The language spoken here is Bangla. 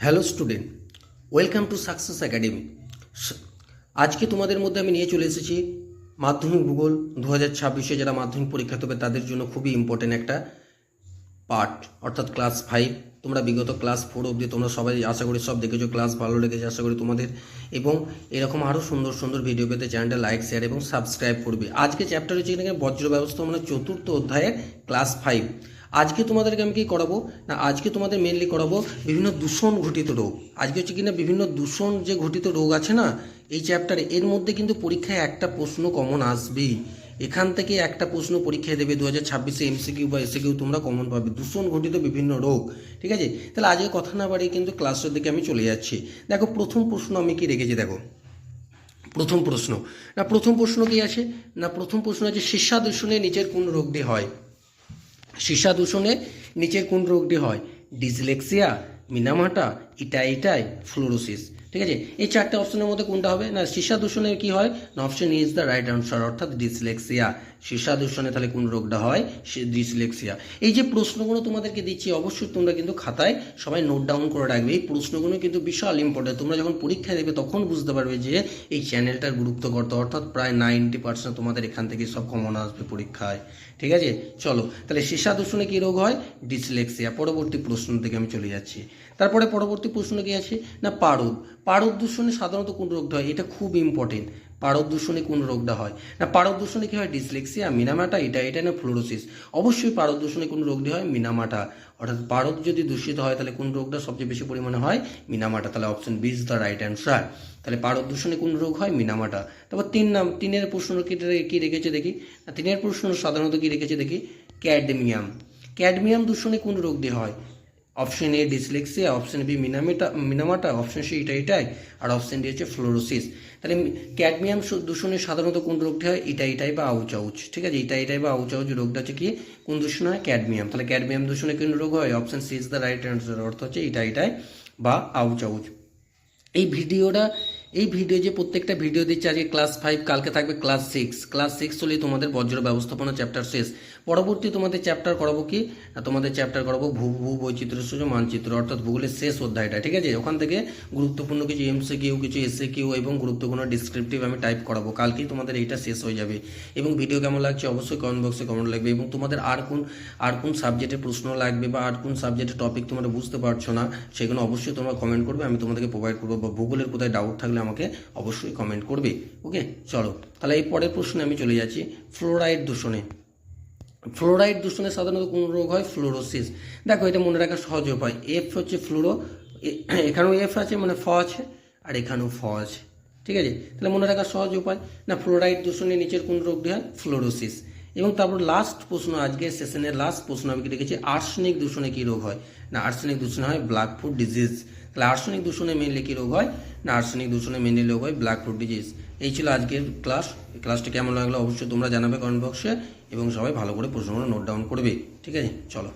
Hello student, welcome to success academy. আজকে তোমাদের মধ্যে আমি নিয়ে চলে এসেছি মাধ্যমিক ভূগোল। দু হাজার ছাব্বিশে যারা মাধ্যমিক পরীক্ষা দেবে, তাদের জন্য খুবই ইম্পর্টেন্ট একটা পার্ট অর্থাৎ ক্লাস ফাইভ তোমরা বিগত ক্লাস ফোর অবধি তোমরা সবাই আশা করি সব দেখেছ ক্লাস ভালো লেগেছে আশা করি তোমাদের। এবং এরকম আরও সুন্দর সুন্দর ভিডিও পেতে চ্যানেলটা লাইক শেয়ার এবং সাবস্ক্রাইব করবে। আজকে চ্যাপ্টার হচ্ছে এখানে বজ্র ব্যবস্থা মানে চতুর্থ অধ্যায়ের ক্লাস ফাইভ আজকে তোমাদেরকে আমি কি করাবো? না, আজকে তোমাদের মেনলি করাবো বিভিন্ন দূষণ ঘটিত রোগ। আজকে হচ্ছে কিনা বিভিন্ন দূষণ যে ঘটিত রোগ আছে না, এই চ্যাপ্টারে এর মধ্যে কিন্তু পরীক্ষায় একটা প্রশ্ন কমন আসবেই। এখান থেকে একটা প্রশ্ন পরীক্ষায় দেবে দু হাজার ছাব্বিশে এমসিকিউ বা এসিকিউ তোমরা কমন পাবে। দূষণ ঘটিত বিভিন্ন রোগ, ঠিক আছে? তাহলে আজকে কথা না বাড়িয়ে কিন্তু ক্লাসের দিকে আমি চলে যাচ্ছি। দেখো, প্রথম প্রশ্ন আমি কি রেখেছি, দেখো। প্রথম প্রশ্ন। না, প্রথম প্রশ্ন কি আছে? না, প্রথম প্রশ্ন আছে শীর্ষা নিচের কোন রোগটি হয়? সীসা দূষণে নিচের কোন রোগটি হয়? Dyslexia Minamata itai itai fluorosis. ঠিক আছে? এই চারটে অপশনের মধ্যে কোনটা হবে? না সীসা দূষণে কি হয়? না option is the right answer অর্থাৎ ডিসলেক্সিয়া সীসা দূষণে তাহলে কোন রোগটা হয়? ডিসলেক্সিয়া এই যে প্রশ্নগুলো তোমাদেরকে দিচ্ছি, অবশ্যই তোমরা কিন্তু খাতায় সবাই নোট ডাউন করে রাখবে। এই প্রশ্নগুলো কিন্তু বিশাল ইম্পর্টেন্ট তোমরা যখন পরীক্ষা দেবে, তখন বুঝতে পারবে যে এই চ্যানেলটার গুরুত্ব কত অর্থাৎ প্রায় নাইনটি পার্সেন্ট তোমাদের এখান থেকে সব কমন আসবে পরীক্ষায়। ঠিক আছে? চলো, তাহলে সীসা দূষণে কী রোগ হয়? ডিসলেক্সিয়া পরবর্তী প্রশ্ন থেকে আমি চলে যাচ্ছি। তারপরে পরবর্তী প্রশ্ন কি আছে? না, পারদ। পারদ দূষণে সাধারণত কোন রোগটা হয় এটা খুব ইম্পর্টেন্ট পারদ দূষণে কোন রোগটা হয়? না পারদ দূষণে কি হয়? ডিসলেক্সিয়া মিনামাটা এটা এটা না ফ্লোরোসিস অবশ্যই পারদ দূষণে কোন রোগটি হয়? মিনামাটা অর্থাৎ পারদ যদি দূষিত হয়, তাহলে কোন রোগটা সবচেয়ে বেশি পরিমাণে হয়? মিনামাটা তাহলে option B is the right answer তাহলে পারদ দূষণে কোন রোগ হয়? মিনামাটা তারপর তিন নাম, তিনের প্রশ্ন কি রেখেছে দেখি? তিনের প্রশ্ন সাধারণত কি রেখেছে দেখি? ক্যাডমিয়াম ক্যাডমিয়াম দূষণে কোন রোগটি হয়? Option A dyslexia, option B Minamata, Minamata, option C এটা এটাই আর অপশন ডি হচ্ছে ফ্লোরোসিস। তাহলে ক্যাডমিয়াম দূষণে সাধারণত কোন রোগটি হয়? এটা এটাই বা আউচ আউচ ঠিক আছে? এটা এটাই বা আউচ আউচ রোগটা হচ্ছে কি? কোন দূষণ হয়? ক্যাডমিয়াম। তাহলে ক্যাডমিয়াম দূষণে কোন রোগ হয়? Option C is the right answer, অর্থ হচ্ছে এটা এটাই বা আউচ আউচ এই ভিডিওটা এই ভিডিও যে প্রত্যেকটা ভিডিও দিচ্ছে, আজকে ক্লাস ফাইভ কালকে থাকবে ক্লাস সিক্স ক্লাস সিক্স হলেই তোমাদের বজ্র ব্যবস্থাপনা চ্যাপ্টার শেষ। পরবর্তী তোমাদের চ্যাপ্টার করাবো কি? তোমাদের চ্যাপ্টার করাবো ভূ ভূ, বৈচিত্র্য মানচিত্র অর্থাৎ ভূগোলের শেষ অধ্যায়টা, ঠিক আছে? ওখান থেকে গুরুত্বপূর্ণ কিছু এমসি কিউ কিছু এসএ কিউ এবং গুরুত্বপূর্ণ ডিসক্রিপটিভ আমি টাইপ করাবো। কালকেই তোমাদের এইটা শেষ হয়ে যাবে। এবং ভিডিও কেমন লাগছে? অবশ্যই কমেন্ট বক্সে কমেন্ট লাগবে। এবং তোমাদের আর কোন আর কোন সাবজেক্টের প্রশ্ন লাগবে বা আর কোন সাবজেক্টের টপিক তোমরা বুঝতে পারছ না, সেগুলো অবশ্যই তোমরা কমেন্ট করবে, আমি তোমাদেরকে প্রোভাইড করব। বা ভূগোলের কোথায় ডাউট থাকলে আমাকে অবশ্যই কমেন্ট করবে। ওকে চলো, তাহলে এই পরের প্রশ্নে আমি চলে যাচ্ছি। ফ্লোরাইড দূষণে। ফ্লোরাইড দূষণে সাধারণত কোন রোগ হয়? ফ্লোরোসিস দেখো, এটা মনে রাখা সহজ উপায়। এফ হচ্ছে ফ্লোরো এখানেও এফ আছে মানে ফ আছে, আর এখানেও ফ আছে। ঠিক আছে? তাহলে মনে রাখার সহজ উপায়। না ফ্লোরাইড দূষণে নিচের কোন রোগটি হয়? ফ্লোরোসিস এবং তারপর লাস্ট প্রশ্ন, আজকে সেশনের লাস্ট প্রশ্ন আমি কি রেখেছি? আর্সেনিক দূষণে কী রোগ হয়? না আর্সেনিক দূষণে হয় ব্ল্যাক ফুড ডিজিজ তাহলে আর্সেনিক দূষণে মেনলি কী রোগ হয়? না আর্সেনিক দূষণে মেনলি রোগ হয় ব্ল্যাক ফুড ডিজিজ এই ছিল আজকের ক্লাস ক্লাসটা কেমন লাগল অবশ্যই তোমরা জানাবে কমেন্ট বক্সে এবং সবাই ভালো করে প্রশ্নগুলো নোট ডাউন করবে। ঠিক আছে? চলো।